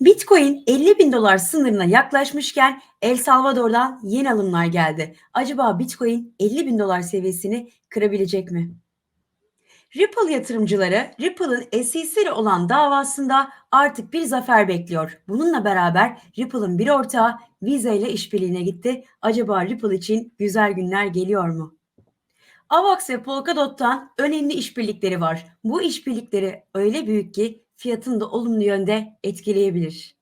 Bitcoin 50 bin dolar sınırına yaklaşmışken El Salvador'dan yeni alımlar geldi. Acaba Bitcoin 50 bin dolar seviyesini kırabilecek mi? Ripple yatırımcıları Ripple'ın SEC ile olan davasında artık bir zafer bekliyor. Bununla beraber Ripple'ın bir ortağı Visa ile işbirliğine gitti. Acaba Ripple için güzel günler geliyor mu? Avax ve Polkadot'tan önemli işbirlikleri var. Bu işbirlikleri öyle büyük ki fiyatını da olumlu yönde etkileyebilir.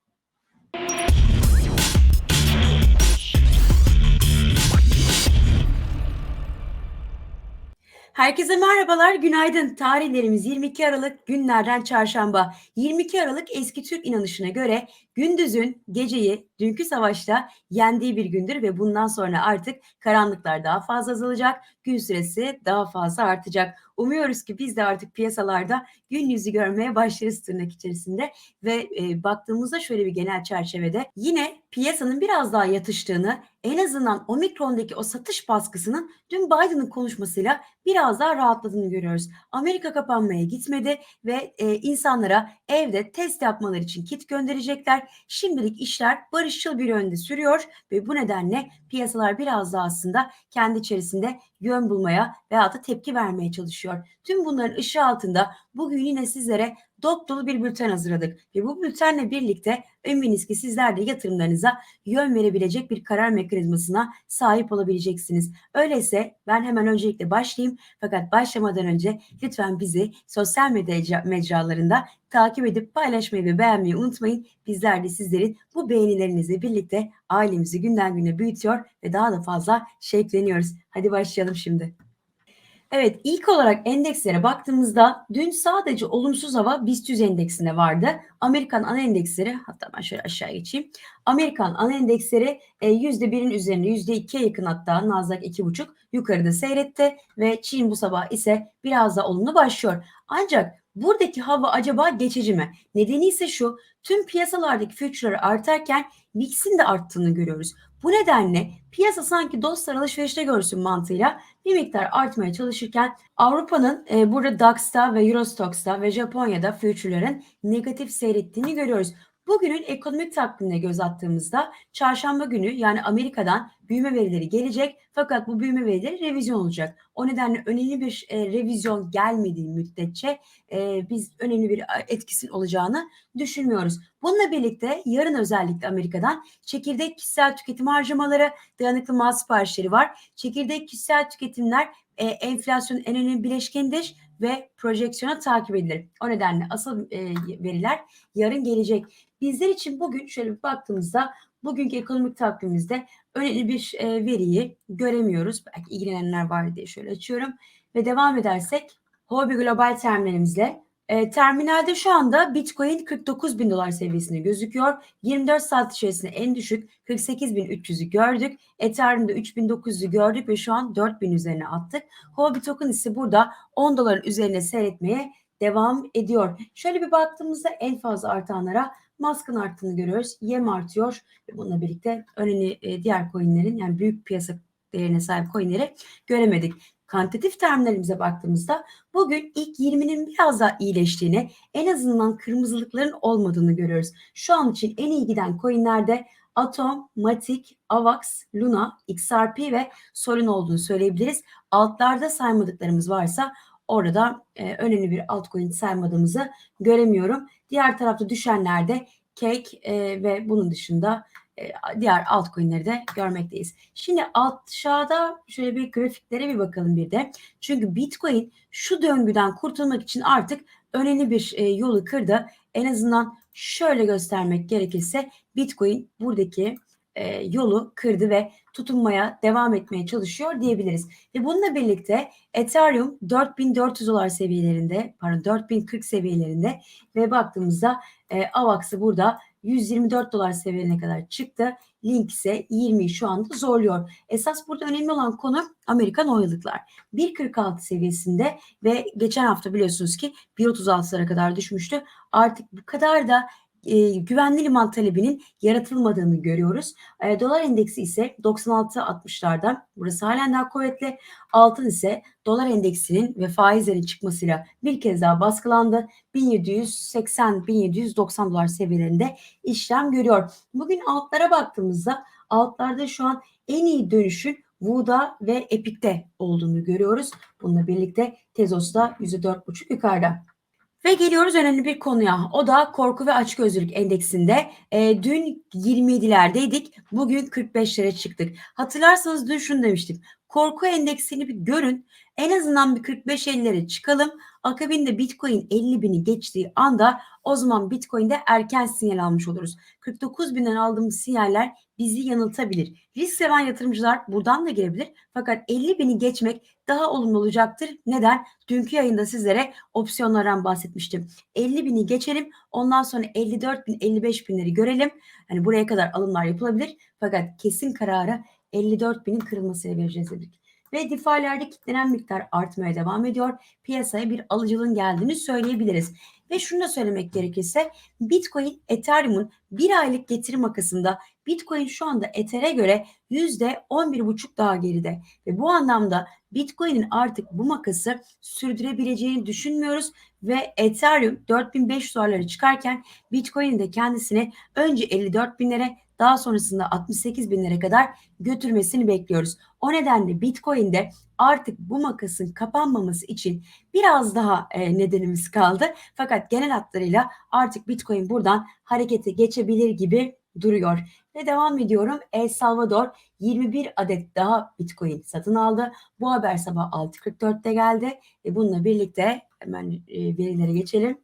Herkese merhabalar, günaydın. Tarihlerimiz 22 Aralık günlerden çarşamba. 22 Aralık eski Türk inanışına göre gündüzün geceyi dünkü savaşta yendiği bir gündür ve bundan sonra artık karanlıklar daha fazla azalacak, gün süresi daha fazla artacak. Umuyoruz ki biz de artık piyasalarda gün yüzü görmeye başlarız tırnak içerisinde ve e, baktığımızda şöyle bir genel çerçevede yine piyasanın biraz daha yatıştığını en azından omikrondaki o satış baskısının dün Biden'ın konuşmasıyla biraz daha rahatladığını görüyoruz. Amerika kapanmaya gitmedi ve e, insanlara evde test yapmaları için kit gönderecekler. Şimdilik işler barışçıl bir yönde sürüyor ve bu nedenle piyasalar biraz daha aslında kendi içerisinde yön bulmaya veya da tepki vermeye çalışıyor. Tüm bunların ışığı altında bugün yine sizlere dop dolu bir bülten hazırladık ve bu bültenle birlikte eminiz ki sizler de yatırımlarınıza yön verebilecek bir karar mekanizmasına sahip olabileceksiniz. Öyleyse ben hemen öncelikle başlayayım fakat başlamadan önce lütfen bizi sosyal medya mecralarında takip edip paylaşmayı ve beğenmeyi unutmayın. Bizler de sizlerin bu beğenilerinizle birlikte ailemizi günden güne büyütüyor ve daha da fazla şevkleniyoruz. Hadi başlayalım şimdi. Evet ilk olarak endekslere baktığımızda dün sadece olumsuz hava BIST 100 endeksinde vardı. Amerikan ana endeksleri hatta ben şöyle aşağı geçeyim. Amerikan ana endeksleri e, %1'in üzerinde %2'ye yakın hatta Nasdaq 2,5 yukarıda seyretti ve Çin bu sabah ise biraz da olumlu başlıyor. Ancak buradaki hava acaba geçici mi? Nedeni ise şu tüm piyasalardaki future'ları artarken VIX'in de arttığını görüyoruz. Bu nedenle piyasa sanki dostlar alışverişte görsün mantığıyla bir miktar artmaya çalışırken Avrupa'nın e, burada DAX'ta ve Eurostox'ta ve Japonya'da future'ların negatif seyrettiğini görüyoruz. Bugünün ekonomik takvimine göz attığımızda çarşamba günü yani Amerika'dan büyüme verileri gelecek fakat bu büyüme verileri revizyon olacak. O nedenle önemli bir e, revizyon gelmediği müddetçe e, biz önemli bir etkisin olacağını düşünmüyoruz. Bununla birlikte yarın özellikle Amerika'dan çekirdek kişisel tüketim harcamaları, dayanıklı mal siparişleri var. Çekirdek kişisel tüketimler e, enflasyonun en önemli bileşkenidir ve projeksiyona takip edilir. O nedenle asıl e, veriler yarın gelecek. Bizler için bugün şöyle bir baktığımızda bugünkü ekonomik takvimimizde önemli bir e, veriyi göremiyoruz. Belki ilgilenenler var diye şöyle açıyorum ve devam edersek Hobi Global terminalimizle e, terminalde şu anda Bitcoin 49 bin dolar seviyesinde gözüküyor. 24 saat içerisinde en düşük 48.300'ü gördük. Ethereum'da 3.900'ü gördük ve şu an 4.000 üzerine attık. Huobi token ise burada 10 doların üzerine seyretmeye devam ediyor. Şöyle bir baktığımızda en fazla artanlara Musk'ın arttığını görüyoruz. Yem artıyor ve bununla birlikte önemli diğer coinlerin yani büyük piyasa değerine sahip coinleri göremedik. Kantitatif terminalimize baktığımızda bugün ilk 20'nin biraz daha iyileştiğini, en azından kırmızılıkların olmadığını görüyoruz. Şu an için en iyi giden coinlerde Atom, Matic, Avax, Luna, XRP ve Solin olduğunu söyleyebiliriz. Altlarda saymadıklarımız varsa orada e, önemli bir altcoin saymadığımızı göremiyorum. Diğer tarafta düşenlerde Cake e, ve bunun dışında e, diğer altcoin'leri de görmekteyiz. Şimdi aşağıda şöyle bir grafiklere bir bakalım bir de. Çünkü Bitcoin şu döngüden kurtulmak için artık önemli bir e, yolu kırdı. En azından şöyle göstermek gerekirse Bitcoin buradaki e, yolu kırdı ve tutunmaya devam etmeye çalışıyor diyebiliriz. Ve bununla birlikte Ethereum 4400 dolar seviyelerinde, pardon 4040 seviyelerinde ve baktığımızda e, AVAX'ı burada 124 dolar seviyelerine kadar çıktı. Link ise 20'yi şu anda zorluyor. Esas burada önemli olan konu Amerikan oylalıklar. 1.46 seviyesinde ve geçen hafta biliyorsunuz ki 1.36'lara kadar düşmüştü. Artık bu kadar da e, güvenli liman talebinin yaratılmadığını görüyoruz. E, dolar endeksi ise 96.60'lardan burası halen daha kuvvetli. Altın ise dolar endeksinin ve faizlerin çıkmasıyla bir kez daha baskılandı. 1780-1790 dolar seviyelerinde işlem görüyor. Bugün altlara baktığımızda altlarda şu an en iyi dönüşün Wood'a ve Epic'te olduğunu görüyoruz. Bununla birlikte Tezos'ta %4,5 yukarıda. Ve geliyoruz önemli bir konuya. O da korku ve açgözlülük endeksinde. E, dün 27'lerdeydik. Bugün 45'lere çıktık. Hatırlarsanız dün şunu demiştim. Korku endeksini bir görün. En azından bir 45-50'lere çıkalım. Akabinde Bitcoin 50 bini geçtiği anda o zaman Bitcoin'de erken sinyal almış oluruz. 49 binden aldığımız sinyaller bizi yanıltabilir. Risk seven yatırımcılar buradan da girebilir. Fakat 50 bini geçmek daha olumlu olacaktır. Neden? Dünkü yayında sizlere opsiyonlardan bahsetmiştim. 50 bini geçelim. Ondan sonra 54 bin, 55 binleri görelim. Hani buraya kadar alımlar yapılabilir. Fakat kesin kararı 54 binin kırılmasıyla vereceğiz dedik. Ve DeFi'lerde kitlenen miktar artmaya devam ediyor. Piyasaya bir alıcılığın geldiğini söyleyebiliriz. Ve şunu da söylemek gerekirse Bitcoin Ethereum'un bir aylık getiri makasında Bitcoin şu anda Ether'e göre %11,5 daha geride. Ve bu anlamda Bitcoin'in artık bu makası sürdürebileceğini düşünmüyoruz ve Ethereum 4500 dolarlara çıkarken Bitcoin'in de kendisini önce 54 binlere daha sonrasında 68 binlere kadar götürmesini bekliyoruz. O nedenle Bitcoin'de artık bu makasın kapanmaması için biraz daha e, nedenimiz kaldı. Fakat genel hatlarıyla artık Bitcoin buradan harekete geçebilir gibi duruyor. Ve devam ediyorum. El Salvador 21 adet daha Bitcoin satın aldı. Bu haber sabah 6.44'te geldi. Ve bununla birlikte hemen e, verilere geçelim.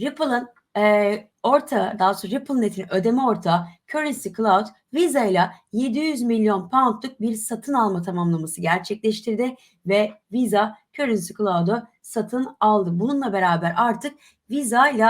Ripple'ın e, ortağı, daha sonra RippleNet'in ödeme ortağı Currency Cloud Visa ile 700 milyon poundluk bir satın alma tamamlaması gerçekleştirdi ve Visa Currency Cloud'u satın aldı. Bununla beraber artık Visa ile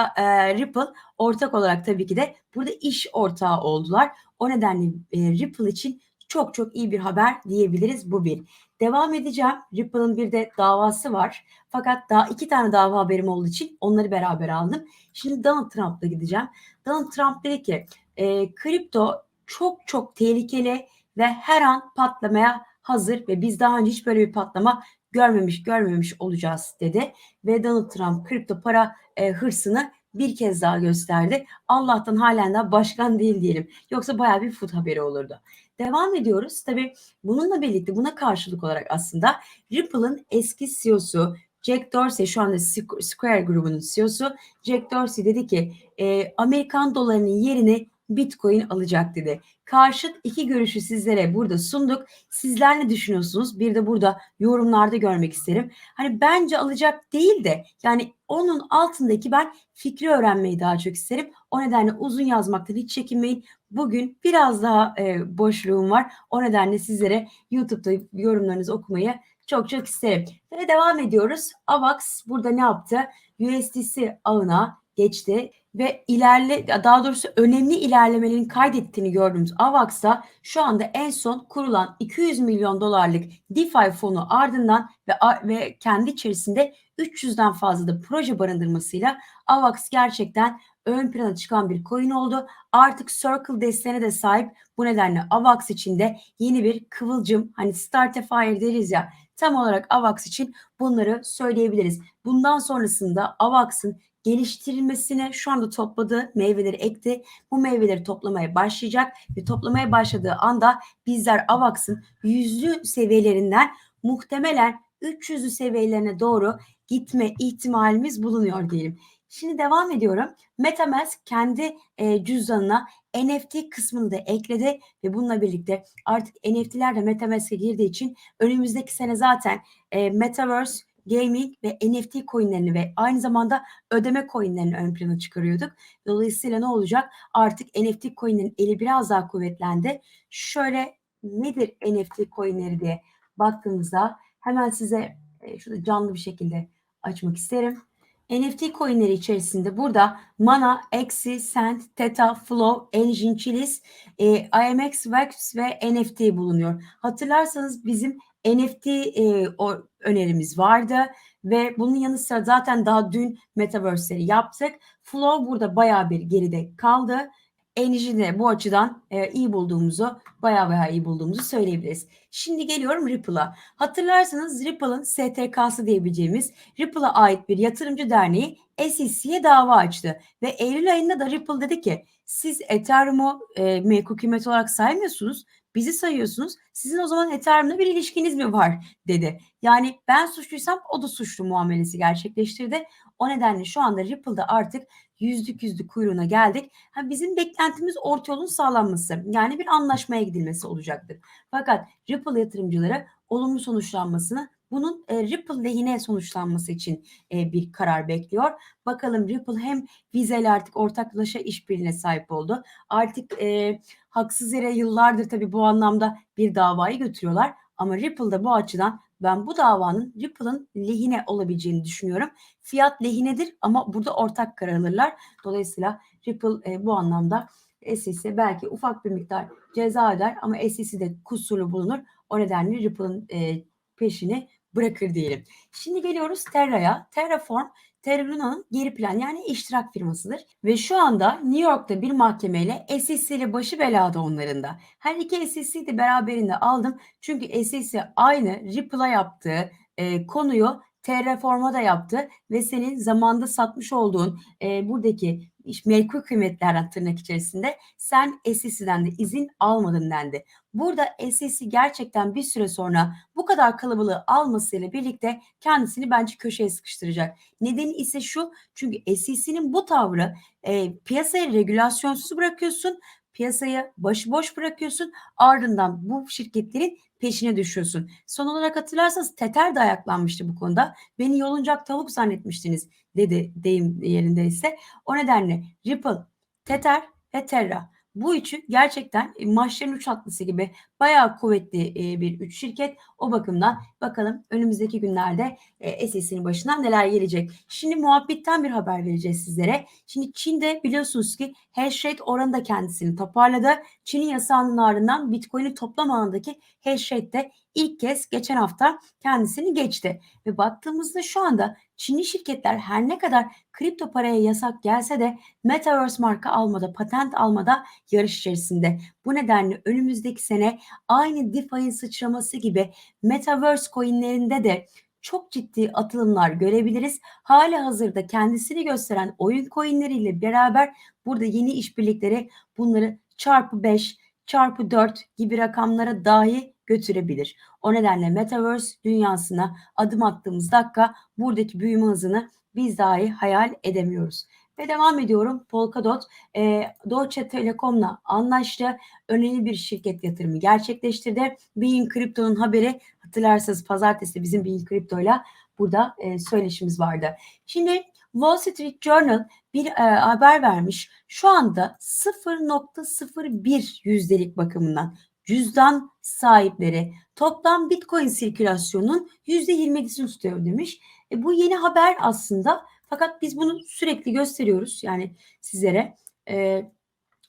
Ripple ortak olarak tabii ki de burada iş ortağı oldular. O nedenle e, Ripple için çok çok iyi bir haber diyebiliriz bu bir. Devam edeceğim. Ripple'ın bir de davası var. Fakat daha iki tane dava haberim olduğu için onları beraber aldım. Şimdi Donald Trump'la gideceğim. Donald Trump dedi ki e, kripto çok çok tehlikeli ve her an patlamaya hazır ve biz daha önce hiç böyle bir patlama görmemiş görmemiş olacağız dedi. Ve Donald Trump kripto para e, hırsını bir kez daha gösterdi. Allah'tan halen daha başkan değil diyelim. Yoksa bayağı bir food haberi olurdu. Devam ediyoruz. Tabii bununla birlikte buna karşılık olarak aslında Ripple'ın eski CEO'su Jack Dorsey şu anda Square grubunun CEO'su Jack Dorsey dedi ki e, Amerikan dolarının yerini Bitcoin alacak dedi. Karşıt iki görüşü sizlere burada sunduk. Sizler ne düşünüyorsunuz? Bir de burada yorumlarda görmek isterim. Hani bence alacak değil de yani onun altındaki ben fikri öğrenmeyi daha çok isterim. O nedenle uzun yazmaktan hiç çekinmeyin. Bugün biraz daha e, boşluğum var. O nedenle sizlere YouTube'da yorumlarınızı okumayı çok çok isterim. Ve devam ediyoruz. AVAX burada ne yaptı? USDC ağına geçti ve ilerle daha doğrusu önemli ilerlemelerin kaydettiğini gördüğümüz AVAX'ta şu anda en son kurulan 200 milyon dolarlık DeFi fonu ardından ve ve kendi içerisinde 300'den fazla da proje barındırmasıyla AVAX gerçekten ön plana çıkan bir coin oldu. Artık Circle desteğine de sahip. Bu nedenle AVAX için de yeni bir kıvılcım hani start a fire deriz ya tam olarak AVAX için bunları söyleyebiliriz. Bundan sonrasında AVAX'ın geliştirilmesine şu anda topladığı meyveleri ekti. Bu meyveleri toplamaya başlayacak ve toplamaya başladığı anda bizler AVAX'ın yüzlü seviyelerinden muhtemelen 300'lü seviyelerine doğru gitme ihtimalimiz bulunuyor diyelim. Şimdi devam ediyorum. MetaMask kendi e, cüzdanına NFT kısmını da ekledi ve bununla birlikte artık NFT'ler de MetaMask'e girdiği için önümüzdeki sene zaten e, Metaverse gaming ve NFT coinlerini ve aynı zamanda ödeme coinlerini ön plana çıkarıyorduk. Dolayısıyla ne olacak? Artık NFT coinlerin eli biraz daha kuvvetlendi. Şöyle nedir NFT coinleri diye baktığımızda hemen size e, şurada canlı bir şekilde açmak isterim. NFT coinleri içerisinde burada Mana, Axie, Sand, Theta, Flow, Engine, Chilis, e, IMX, Wax ve NFT bulunuyor. Hatırlarsanız bizim NFT e, o önerimiz vardı ve bunun yanı sıra zaten daha dün Metaverse'leri yaptık. Flow burada bayağı bir geride kaldı. Enerji bu açıdan e, iyi bulduğumuzu, bayağı bayağı iyi bulduğumuzu söyleyebiliriz. Şimdi geliyorum Ripple'a. Hatırlarsanız Ripple'ın STK'sı diyebileceğimiz Ripple'a ait bir yatırımcı derneği SEC'ye dava açtı. Ve Eylül ayında da Ripple dedi ki siz Ethereum'u e, menkul kıymet olarak saymıyorsunuz. Bizi sayıyorsunuz. Sizin o zaman Ethereum'la bir ilişkiniz mi var dedi. Yani ben suçluysam o da suçlu muamelesi gerçekleştirdi. O nedenle şu anda Ripple'da artık yüzlük yüzlük kuyruğuna geldik. Ha, bizim beklentimiz orta yolun sağlanması. Yani bir anlaşmaya gidilmesi olacaktır. Fakat Ripple yatırımcıları olumlu sonuçlanmasını bunun e, Ripple lehine sonuçlanması için e, bir karar bekliyor. Bakalım Ripple hem Visa ile artık ortaklaşa işbirliğine sahip oldu. Artık e, haksız yere yıllardır tabii bu anlamda bir davayı götürüyorlar. Ama Ripple'da bu açıdan ben bu davanın Ripple'ın lehine olabileceğini düşünüyorum. Fiyat lehinedir ama burada ortak karar alırlar. Dolayısıyla Ripple e, bu anlamda SEC belki ufak bir miktar ceza öder ama SEC de kusurlu bulunur. O nedenle Ripple'ın e, peşini bırakır diyelim. Şimdi geliyoruz Terra'ya. Terraform Terra Luna'nın geri plan yani iştirak firmasıdır. Ve şu anda New York'ta bir mahkemeyle SEC ile başı belada onların da. Her iki SEC'yi de beraberinde aldım. Çünkü SEC aynı Ripple'a yaptığı e, konuyu Terraform'a da yaptı ve senin zamanda satmış olduğun e, buradaki menkul kıymetlerden tırnak içerisinde sen SEC'den de izin almadın dendi. Burada SEC gerçekten bir süre sonra bu kadar kalabalığı almasıyla birlikte kendisini bence köşeye sıkıştıracak. Nedeni ise şu çünkü SEC'nin bu tavrı e, piyasaya regülasyonsuz bırakıyorsun piyasayı başıboş bırakıyorsun. Ardından bu şirketlerin peşine düşüyorsun. Son olarak hatırlarsanız Tether de ayaklanmıştı bu konuda. Beni yoluncak tavuk zannetmiştiniz dedi deyim yerindeyse. O nedenle Ripple, Tether ve Terra bu üçü gerçekten e, maçların üç atlısı gibi bayağı kuvvetli e, bir üç şirket. O bakımdan bakalım önümüzdeki günlerde e, SEC'nin başından neler gelecek. Şimdi muhabbetten bir haber vereceğiz sizlere. Şimdi Çin'de biliyorsunuz ki hash rate oranı da kendisini toparladı. Çin'in yasağının ardından Bitcoin'in toplam alanındaki hash rate de ilk kez geçen hafta kendisini geçti. Ve baktığımızda şu anda Çinli şirketler her ne kadar kripto paraya yasak gelse de Metaverse marka almada, patent almada yarış içerisinde. Bu nedenle önümüzdeki sene aynı DeFi'nin sıçraması gibi Metaverse coinlerinde de çok ciddi atılımlar görebiliriz. Hali hazırda kendisini gösteren oyun coinleriyle beraber burada yeni işbirlikleri bunları çarpı 5, çarpı 4 gibi rakamlara dahi götürebilir. O nedenle Metaverse dünyasına adım attığımız dakika buradaki büyüme hızını biz dahi hayal edemiyoruz. Ve devam ediyorum. Polkadot e, Deutsche Telekom'la anlaştı. Önemli bir şirket yatırımı gerçekleştirdi. Bean Crypto'nun haberi hatırlarsanız pazartesi bizim Bean Crypto'yla burada e, söyleşimiz vardı. Şimdi Wall Street Journal bir e, haber vermiş. Şu anda 0.01 yüzdelik bakımından cüzdan sahipleri toplam Bitcoin sirkülasyonunun %27'sini tutuyor demiş. E, bu yeni haber aslında fakat biz bunu sürekli gösteriyoruz yani sizlere. E,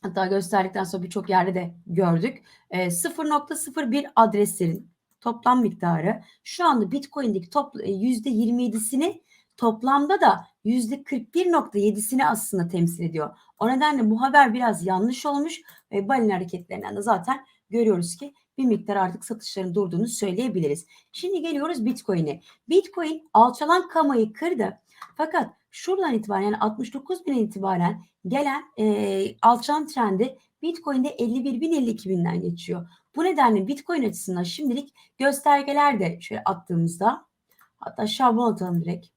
hatta gösterdikten sonra birçok yerde de gördük. E, 0.01 adreslerin toplam miktarı şu anda Bitcoin'deki top, %27'sini toplamda da %41.7'sini aslında temsil ediyor. O nedenle bu haber biraz yanlış olmuş ve balin hareketlerinden de zaten görüyoruz ki bir miktar artık satışların durduğunu söyleyebiliriz. Şimdi geliyoruz Bitcoin'e. Bitcoin alçalan kamayı kırdı. Fakat şuradan itibaren yani 69 bin itibaren gelen e, alçalan trendi Bitcoin'de 51 bin 52 binden geçiyor. Bu nedenle Bitcoin açısından şimdilik göstergeler de şöyle attığımızda hatta şablon atalım direkt.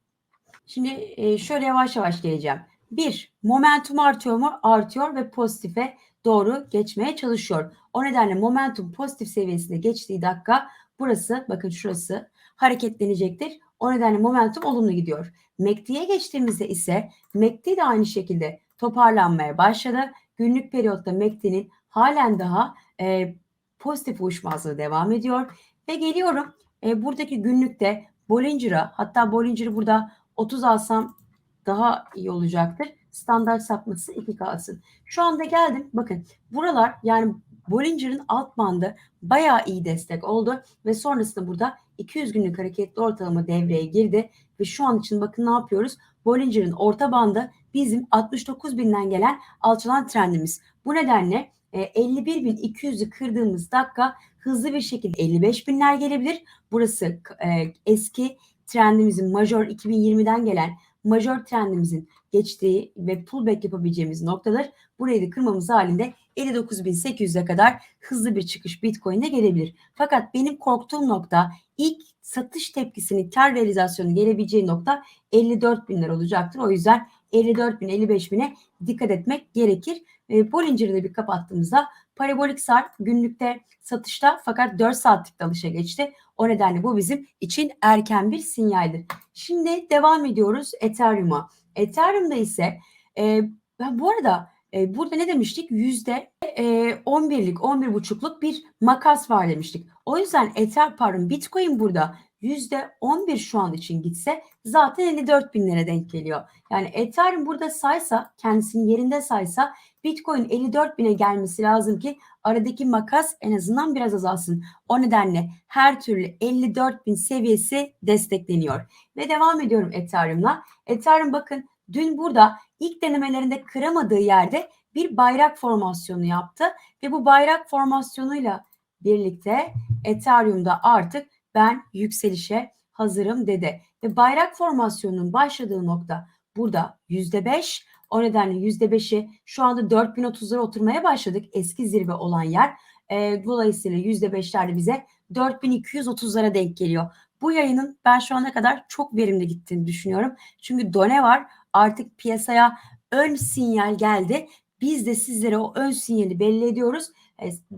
Şimdi e, şöyle yavaş yavaş geleceğim. Bir, momentum artıyor mu? Artıyor ve pozitife doğru geçmeye çalışıyor. O nedenle momentum pozitif seviyesinde geçtiği dakika burası bakın şurası hareketlenecektir. O nedenle momentum olumlu gidiyor. MACD'ye geçtiğimizde ise MACD de aynı şekilde toparlanmaya başladı. Günlük periyotta MACD'nin halen daha e, pozitif uyuşmazlığı devam ediyor. Ve geliyorum e, buradaki günlükte Bollinger'a hatta Bollinger'ı burada 30 alsam daha iyi olacaktır. Standart sapması 2 kalsın. Şu anda geldim. Bakın buralar yani Bollinger'ın alt bandı bayağı iyi destek oldu ve sonrasında burada 200 günlük hareketli ortalama devreye girdi ve şu an için bakın ne yapıyoruz? Bollinger'in orta bandı bizim 69 binden gelen alçalan trendimiz. Bu nedenle e, 51.200'ü kırdığımız dakika hızlı bir şekilde 55 binler gelebilir. Burası e, eski trendimizin major 2020'den gelen major trendimizin geçtiği ve pullback yapabileceğimiz noktalar. Burayı da kırmamız halinde 59.800'e kadar hızlı bir çıkış Bitcoin'de gelebilir. Fakat benim korktuğum nokta ilk satış tepkisinin kar realizasyonu gelebileceği nokta 54 binler olacaktır. O yüzden 54 bin 55 bine dikkat etmek gerekir. E, Bollinger'ı da bir kapattığımızda parabolik sar günlükte satışta fakat 4 saatlik dalışa geçti. O nedenle bu bizim için erken bir sinyaldir. Şimdi devam ediyoruz Ethereum'a. Ethereum'da ise e, ben bu arada e, burada ne demiştik? Yüzde e, 11'lik, 11,5'luk bir makas var demiştik. O yüzden Ether, pardon Bitcoin burada yüzde 11 şu an için gitse zaten 54 binlere denk geliyor. Yani Ethereum burada saysa, kendisini yerinde saysa Bitcoin 54 bine gelmesi lazım ki aradaki makas en azından biraz azalsın. O nedenle her türlü 54 bin seviyesi destekleniyor. Ve devam ediyorum Ethereum'la. Ethereum bakın dün burada ilk denemelerinde kıramadığı yerde bir bayrak formasyonu yaptı ve bu bayrak formasyonuyla birlikte Ethereum'da artık ben yükselişe hazırım dedi. Ve bayrak formasyonunun başladığı nokta burada %5. O nedenle %5'i şu anda 4030'lara oturmaya başladık. Eski zirve olan yer. E, dolayısıyla %5'ler de bize 4230'lara denk geliyor. Bu yayının ben şu ana kadar çok verimli gittiğini düşünüyorum. Çünkü done var. Artık piyasaya ön sinyal geldi. Biz de sizlere o ön sinyali belli ediyoruz.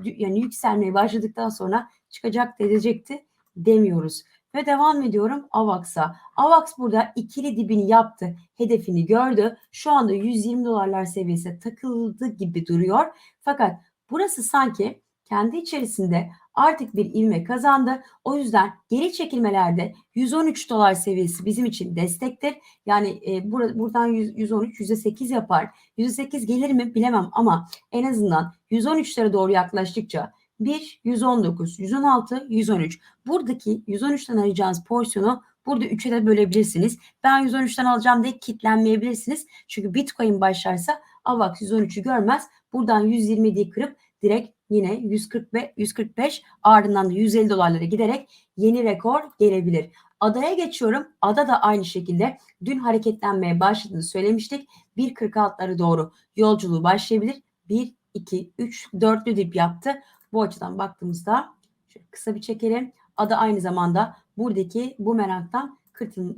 Yani yükselmeye başladıktan sonra çıkacak dedecekti demiyoruz. Ve devam ediyorum AVAX'a. AVAX burada ikili dibini yaptı. Hedefini gördü. Şu anda 120 dolarlar seviyesine takıldı gibi duruyor. Fakat burası sanki kendi içerisinde artık bir ilme kazandı. O yüzden geri çekilmelerde 113 dolar seviyesi bizim için destektir. Yani e, bur buradan 100, 113 %8 yapar. %8 gelir mi bilemem ama en azından 113'lere doğru yaklaştıkça 1, 119, 116, 113. Buradaki 113'ten arayacağınız porsiyonu burada 3'e de bölebilirsiniz. Ben 113'ten alacağım diye kitlenmeyebilirsiniz. Çünkü Bitcoin başlarsa AVAX 113'ü görmez. Buradan 120'yi kırıp direkt yine 140 ve 145 ardından da 150 dolarlara giderek yeni rekor gelebilir. Adaya geçiyorum. Ada da aynı şekilde dün hareketlenmeye başladığını söylemiştik. 1.46'lara doğru yolculuğu başlayabilir. 1, 2, 3, 4'lü dip yaptı. Bu açıdan baktığımızda şöyle kısa bir çekelim. Ada aynı zamanda buradaki bu meraktan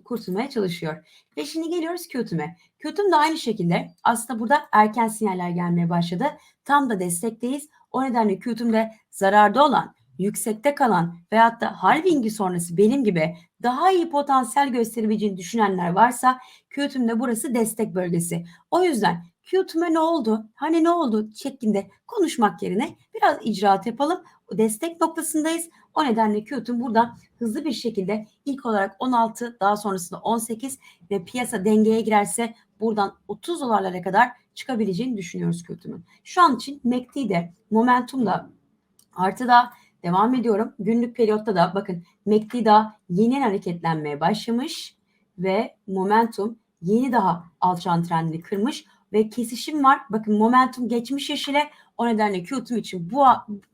kurtulmaya çalışıyor. Ve şimdi geliyoruz Qtum'e. Qtum da aynı şekilde aslında burada erken sinyaller gelmeye başladı. Tam da destekteyiz. O nedenle Qtum'de zararda olan, yüksekte kalan veyahut da halvingi sonrası benim gibi daha iyi potansiyel gösterebileceğini düşünenler varsa Qtum'de burası destek bölgesi. O yüzden Qtum'e ne oldu? Hani ne oldu şeklinde konuşmak yerine biraz icraat yapalım. Destek noktasındayız. O nedenle Qtum buradan hızlı bir şekilde ilk olarak 16 daha sonrasında 18 ve piyasa dengeye girerse buradan 30 dolarlara kadar çıkabileceğini düşünüyoruz Qtum'un. Şu an için MACD'de momentumda artıda devam ediyorum. Günlük periyotta da bakın MACD daha yeni hareketlenmeye başlamış ve momentum yeni daha alçalan trendini kırmış ve kesişim var. Bakın momentum geçmiş yeşile. O nedenle Qtum için bu,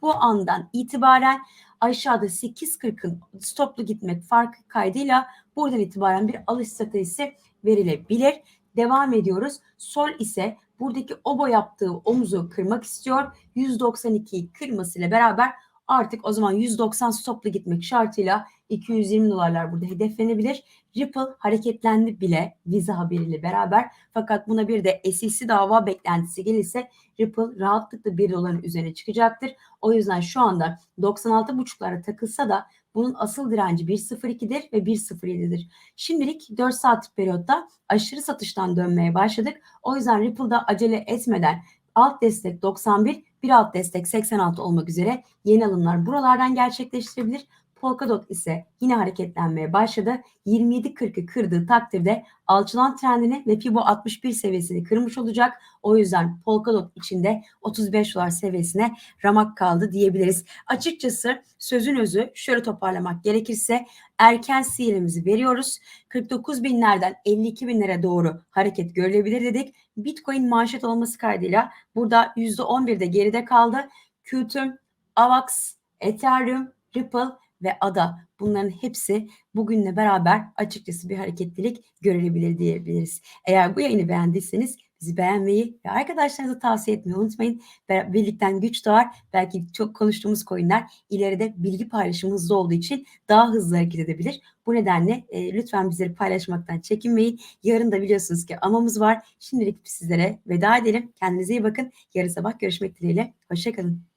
bu andan itibaren aşağıda 8.40'ın stoplu gitmek farkı kaydıyla buradan itibaren bir alış stratejisi verilebilir. Devam ediyoruz. Sol ise buradaki obo yaptığı omuzu kırmak istiyor. 192'yi kırmasıyla beraber artık o zaman 190 stopla gitmek şartıyla 220 dolarlar burada hedeflenebilir. Ripple hareketlendi bile Visa haberiyle beraber. Fakat buna bir de SEC dava beklentisi gelirse Ripple rahatlıkla 1 doların üzerine çıkacaktır. O yüzden şu anda 96.5'lara takılsa da bunun asıl direnci 1.02'dir ve 1.07'dir. Şimdilik 4 saatlik periyotta aşırı satıştan dönmeye başladık. O yüzden Ripple'da acele etmeden alt destek 91, bir alt destek 86 olmak üzere yeni alımlar buralardan gerçekleştirebilir. Polkadot ise yine hareketlenmeye başladı. 27.40'ı kırdığı takdirde alçalan trendini ve Fibo 61 seviyesini kırmış olacak. O yüzden Polkadot içinde 35 dolar seviyesine ramak kaldı diyebiliriz. Açıkçası sözün özü şöyle toparlamak gerekirse erken sinyalimizi veriyoruz. 49 binlerden 52 binlere doğru hareket görülebilir dedik. Bitcoin manşet olması kaydıyla burada %11'de geride kaldı. Qtum, AVAX, Ethereum, Ripple ve ADA bunların hepsi bugünle beraber açıkçası bir hareketlilik görebilir diyebiliriz. Eğer bu yayını beğendiyseniz bizi beğenmeyi ve arkadaşlarınıza tavsiye etmeyi unutmayın. Birlikten güç doğar. Belki çok konuştuğumuz coinler ileride bilgi paylaşımı hızlı olduğu için daha hızlı hareket edebilir. Bu nedenle e, lütfen bizleri paylaşmaktan çekinmeyin. Yarın da biliyorsunuz ki amamız var. Şimdilik sizlere veda edelim. Kendinize iyi bakın. Yarın sabah görüşmek dileğiyle. Hoşçakalın.